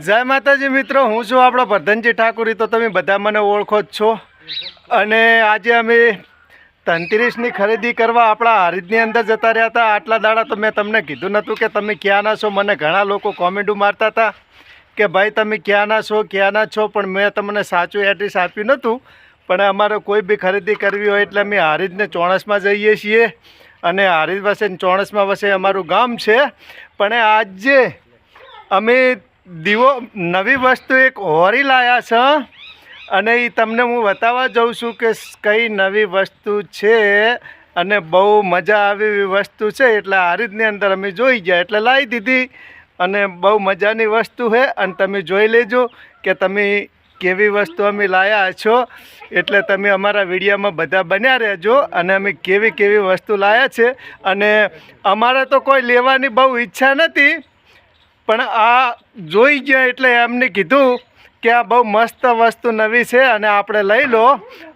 જય માતાજી મિત્રો, હું છું આપણો પ્રધાનજી ઠાકુરી. તો તમે બધા મને ઓળખો જ છો. અને આજે અમે ધનતેરસની ખરીદી કરવા આપણા હરિદની અંદર જતા રહ્યા હતા. આટલા દાડા તો મેં તમને કીધું નહોતું કે તમે ક્યાંના છો. મને ઘણા લોકો કોમેન્ટો મારતા હતા કે, ભાઈ, તમે ક્યાંના છો ક્યાંના છો? પણ મેં તમને સાચું એડ્રેસ આપ્યું નહોતું. પણ અમારે કોઈ બી ખરીદી કરવી હોય એટલે અમે હારીજને ચોણસમાં જઈએ છીએ. અને હારીજ વસે ચોણસમાં વસે અમારું ગામ છે. પણ આજે અમે દીવો, નવી વસ્તુ એક હોરી લાયા છે. અને એ તમને હું બતાવવા જાઉં છું કે કઈ નવી વસ્તુ છે અને બહુ મજા આવી એવી વસ્તુ છે. એટલે આ રીતની અંદર અમે જોઈ ગયા, એટલે લાવી દીધી. અને બહુ મજાની વસ્તુ છે. અને તમે જોઈ લેજો કે તમે કેવી વસ્તુ અમે લાયા છો. એટલે તમે અમારા વિડીયોમાં બધા બન્યા રહેજો અને અમે કેવી કેવી વસ્તુ લાયા છે. અને અમારે તો કોઈ લેવાની બહુ ઈચ્છા નથી. પણ આ જોઈ ગયા એટલે એમને કીધું કે આ બહુ મસ્ત વસ્તુ નવી છે અને આપણે લઈ લો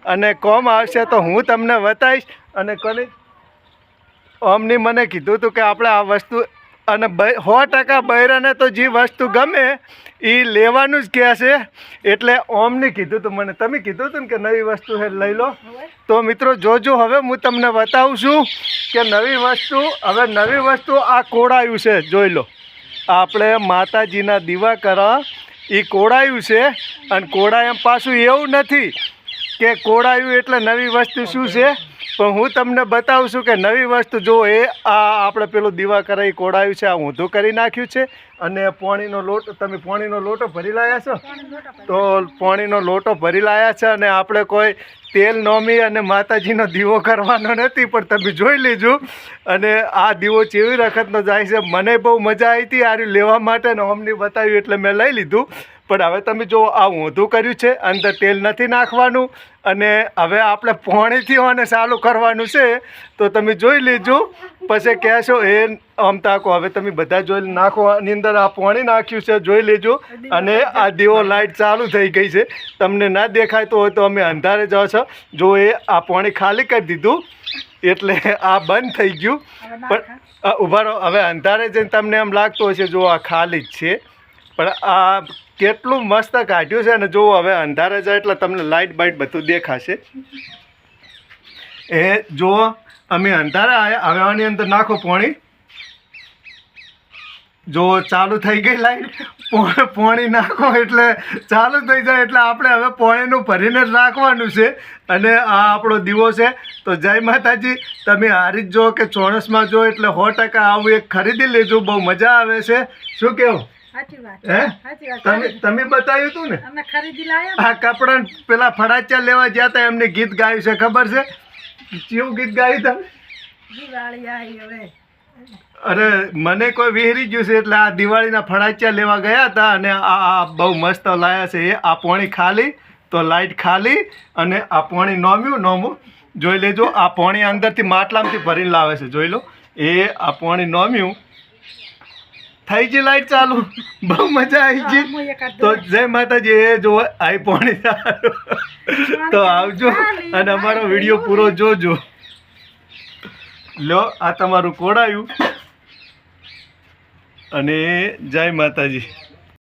અને કોમ આવશે તો હું તમને બતાવીશ. અને કોની ઓમની મને કીધું હતું કે આપણે આ વસ્તુ અને સો ટકા બૈરાને તો જે વસ્તુ ગમે એ લેવાનું જ કહે છે. એટલે ઓમની કીધું હતું મને. તમે કીધું હતું ને કે નવી વસ્તુ છે લઈ લો. તો મિત્રો જોજો હવે હું તમને બતાવું છું કે નવી વસ્તુ, હવે નવી વસ્તુ આ કોડાયું છે. જોઈ લો. આપણે માતાજીના દીવા કરવા એ કોડાયું છે, અને કોડાયું પાછું એવું નથી કે કોડાયું એટલે નવી વસ્તુ શું છે? પણ હું તમને બતાવું છું કે નવી વસ્તુ જો એ આ આપણે પેલું દીવા કરાવી કોડાયું છે, આ ઊંધું કરી નાખ્યું છે અને પોણીનો લોટો, તમે પોણીનો લોટો ભરી લાયા છો? તો પોણીનો લોટો ભરી લાયા છે અને આપણે કોઈ તેલ નોમી અને માતાજીનો દીવો કરવાનો નથી, પણ તમે જોઈ લેજો. અને આ દીવો ચેવી વખતનો જાય છે. મને બહુ મજા આવી હતી આ લેવા માટે ને અમને બતાવ્યું એટલે મેં લઈ લીધું. પણ હવે તમે જો આ ઊંધું કર્યું છે અંદર તેલ નથી નાખવાનું અને હવે આપણે પોણીથી આને ચાલુ કરવાનું છે તો તમે જોઈ લેજો. પછી કહેશો એ આમ તાકો હવે તમે બધા જોઈ નાખો આની અંદર આ પોણી નાખ્યું છે જોઈ લેજો. અને આ દીવો લાઇટ ચાલુ થઈ ગઈ છે. તમને ના દેખાતું હોય તો અમે અંધારે જાઓ છો. જો એ આ પોણી ખાલી કરી દીધું એટલે આ બંધ થઈ ગયું. પણ ઊભા રહો હવે અંધારે જઈને તમને એમ લાગતું હશે જો આ ખાલી જ છે. પણ આ કેટલું મસ્ત કાઢ્યું છે અને જુઓ હવે અંધારા જાય એટલે તમને લાઇટ બાઇટ બધું દેખાશે. એ જુઓ અમે અંધારા આવ્યા હવે આની અંદર નાખો પોણી. જો ચાલુ થઈ ગઈ લાઈટ પોણી નાખો એટલે ચાલુ થઈ જાય એટલે આપણે હવે પોણીનું ભરીને જ રાખવાનું છે. અને આ આપણો દીવો છે. તો જય માતાજી, તમે હારી જ જો કે ચોણસમાં જો એટલે સો ટકા આવું એક ખરીદી લેજો, બહુ મજા આવે છે. શું કેવું? તમે તમે બતાવ્યું હતું ને? ખરીદી લાયા આ કપડા પેલા ફડાચા લેવા ગયા હતા એમને ગીત ગાયું છે ખબર છે? કેવું ગીત ગાયું તમે અરે મને કોઈ વિહરી ગયું છે એટલે આ દિવાળીના ફડાચિયા લેવા ગયા હતા અને આ આ બહુ મસ્ત લાયા છે. એ આ પોણી ખાલી તો લાઈટ ખાલી અને આ પોણી નોમ્યું નોમું જોઈ લેજો આ પોણી અંદરથી માટલામાંથી ભરીને લાવે છે. જોઈ લો. એ આ પોણી નોમ્યું થઈ ગઈ લાઈટ ચાલુ. બહુ મજા આવી ગઈ. તો જય માતાજી એ જો આઈ પોણી તો આવજો. અને અમારો વીડિયો પૂરો જોજો. લો આ તમારું કોડાયું અને જય માતાજી.